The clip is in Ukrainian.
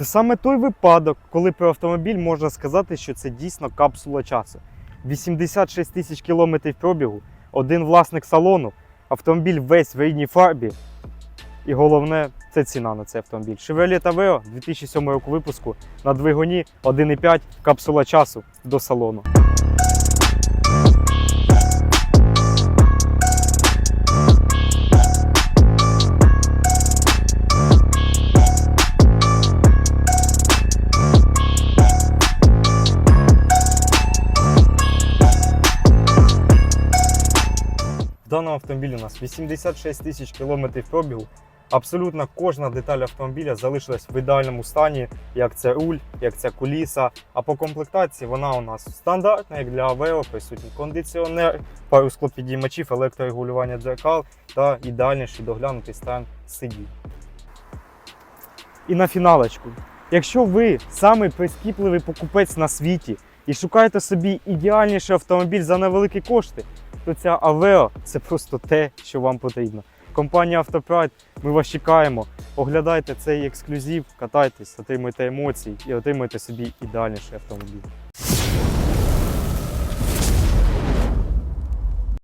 Це саме той випадок, коли про автомобіль можна сказати, що це дійсно капсула часу. 86 тисяч кілометрів пробігу, один власник салону, автомобіль весь в рідній фарбі. І головне, це ціна на цей автомобіль. Chevrolet Aveo 2007 року випуску на двигуні 1,5 капсула часу до салону. В даному автомобілі у нас 86 тисяч кілометрів пробігу. Абсолютно кожна деталь автомобіля залишилась в ідеальному стані, як це руль, як це куліса. А по комплектації вона у нас стандартна, як для Aveo, присутній кондиціонер, пару склопідіймачів, електрорегулювання дзеркал та ідеальніший доглянутий стан сидінь. І на фіналочку. Якщо ви самий прискіпливий покупець на світі і шукаєте собі ідеальніший автомобіль за невеликі кошти, то ця Aveo це просто те, що вам потрібно. Компанія Автопрайд, ми вас чекаємо. Оглядайте цей ексклюзив, катайтесь, отримуйте емоції і отримуйте собі ідеальніший автомобіль.